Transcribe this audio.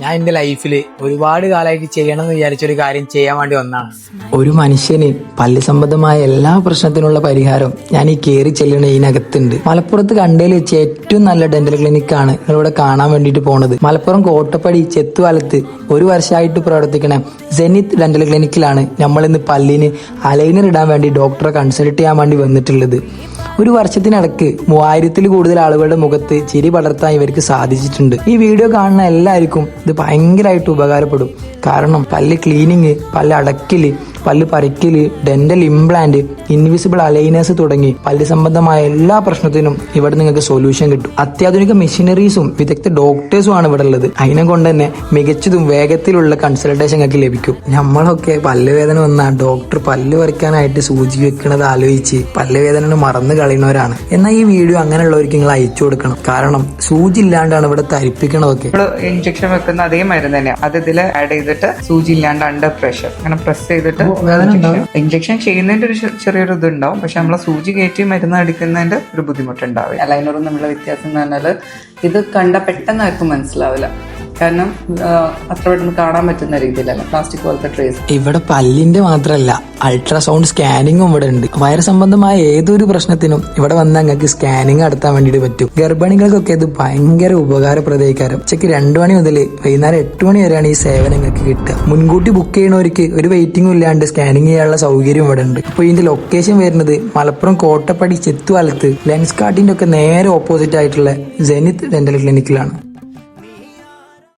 ഞാൻ എന്റെ ലൈഫിൽ ഒരുപാട് കാലമായിട്ട് ചെയ്യണം എന്ന് വിചാരിച്ചൊരു കാര്യം ചെയ്യാൻ വേണ്ടി ഒന്നാണ് ഒരു മനുഷ്യന് പല്ല് സംബന്ധമായ എല്ലാ പ്രശ്നത്തിനുള്ള പരിഹാരം ഞാൻ ഈ കയറി ചെല്ലണ ഇതിനകത്തുണ്ട്. മലപ്പുറത്ത് കണ്ടതിൽ വെച്ച് ഏറ്റവും നല്ല ഡെന്റൽ ക്ലിനിക്കാണ് നിങ്ങളിവിടെ കാണാൻ വേണ്ടിയിട്ട് പോണത്. മലപ്പുറം കോട്ടപ്പടി ചെത്തുവാലത്ത് ഒരു വർഷമായിട്ട് പ്രവർത്തിക്കണ സെനിത്ത് ഡെന്റൽ ക്ലിനിക്കിലാണ് നമ്മളിന്ന് പല്ലിന് അലൈനർ ഇടാൻ വേണ്ടി ഡോക്ടറെ കൺസൾട്ട് ചെയ്യാൻ വേണ്ടി വന്നിട്ടുള്ളത്. ഒരു വർഷത്തിനിടക്ക് മൂവായിരത്തിൽ കൂടുതൽ ആളുകളുടെ മുഖത്ത് ചിരി പടർത്താൻ ഇവർക്ക് സാധിച്ചിട്ടുണ്ട്. ഈ വീഡിയോ കാണുന്ന എല്ലാവർക്കും ഇത് ഭയങ്കരമായിട്ട് ഉപകാരപ്പെടും. കാരണം പല്ല് ക്ലീനിങ് പല്ല് അടക്കൽ പല്ല് പറിക്കൽ ഡെന്റൽ ഇംപ്ലാന്റ് ഇൻവിസിബിൾ അലൈനേഴ്സ് തുടങ്ങി പല്ല് സംബന്ധമായ എല്ലാ പ്രശ്നത്തിനും ഇവിടെ നിങ്ങൾക്ക് സൊല്യൂഷൻ കിട്ടും. അത്യാധുനിക മെഷീനറീസും വിദഗ്ധ ഡോക്ടേഴ്സും ആണ് ഇവിടെ ഉള്ളത്. അതിനെ കൊണ്ട് തന്നെ മികച്ചതും വേഗത്തിലുള്ള കൺസൾട്ടേഷൻ നിങ്ങൾക്ക് ലഭിക്കും. നമ്മളൊക്കെ പല്ല് വേദന വന്നാൽ ഡോക്ടർ പല്ല് പറിക്കാനായിട്ട് സൂചി വെക്കുന്നത് ആലോചിച്ച് പല്ല് പല്ലുവേദന മറന്നു കളയുന്നവരാണ്. എന്നാൽ ഈ വീഡിയോ അങ്ങനെയുള്ളവർക്ക് നിങ്ങൾ അയച്ചു കൊടുക്കണം. കാരണം സൂചി ഇല്ലാണ്ടാണ് ഇവിടെ തരിപ്പിക്കണതൊക്കെ. ഇഞ്ചക്ഷൻ വെക്കുന്ന അതേ മരുന്ന് തന്നെയാണ് അത് ഇതിൽ ആഡ് ചെയ്തിട്ട് സൂചി ഇല്ലാണ്ട് അണ്ടർ പ്രഷർ അങ്ങനെ പ്രസ് ചെയ്തിട്ട് ഇഞ്ചക്ഷൻ ചെയ്യുന്നതിന്റെ ഒരു ചെറിയൊരു ഇത് ഉണ്ടാവും പക്ഷെ നമ്മളെ സൂചി കയറ്റി മരുന്ന് അടിക്കുന്നതിന്റെ ഒരു ബുദ്ധിമുട്ടുണ്ടാവും. അലൈനറും തമ്മിലുള്ള വ്യത്യാസം എന്ന് പറഞ്ഞാൽ ഇത് കണ്ട പെട്ടെന്ന് ആർക്കും മനസ്സിലാവില്ല. കാരണം അത്ര പെട്ടെന്ന് കാണാൻ പറ്റുന്ന രീതിയിലല്ല. പ്ലാസ്റ്റിക് പോലത്തെ ട്രേസ് ഇവിടെ പല്ലിന്റെ മാത്രമല്ല അൾട്രാസൗണ്ട് സ്കാനിങ്ങും ഇവിടെ ഉണ്ട്. വയറ് സംബന്ധമായ ഏതൊരു പ്രശ്നത്തിനും ഇവിടെ വന്നാൽ അങ്ങക്ക് സ്കാനിങ് നടത്താൻ വേണ്ടിയിട്ട് പറ്റും. ഗർഭിണികൾക്കൊക്കെ ഇത് ഭയങ്കര ഉപകാരപ്രദയിക്കാരം ഉച്ചയ്ക്ക് രണ്ടു മണി മുതൽ വൈകുന്നേരം എട്ട് മണി വരെയാണ് ഈ സേവനം നിങ്ങൾക്ക് കിട്ടുക. മുൻകൂട്ടി ബുക്ക് ചെയ്യണവർക്ക് ഒരു വെയിറ്റിംഗും ഇല്ലാണ്ട് സ്കാനിങ് ചെയ്യാനുള്ള സൗകര്യം ഇവിടെ ഉണ്ട്. അപ്പോൾ ഇതിന്റെ ലൊക്കേഷൻ വരുന്നത് മലപ്പുറം കോട്ടപ്പടി ചെത്തുവാലത്ത് ലെൻസ് കാർട്ടിന്റെ ഒക്കെ നേരെ ഓപ്പോസിറ്റ് ആയിട്ടുള്ള ജെനിത് ഡെന്റൽ ക്ലിനിക്കിലാണ്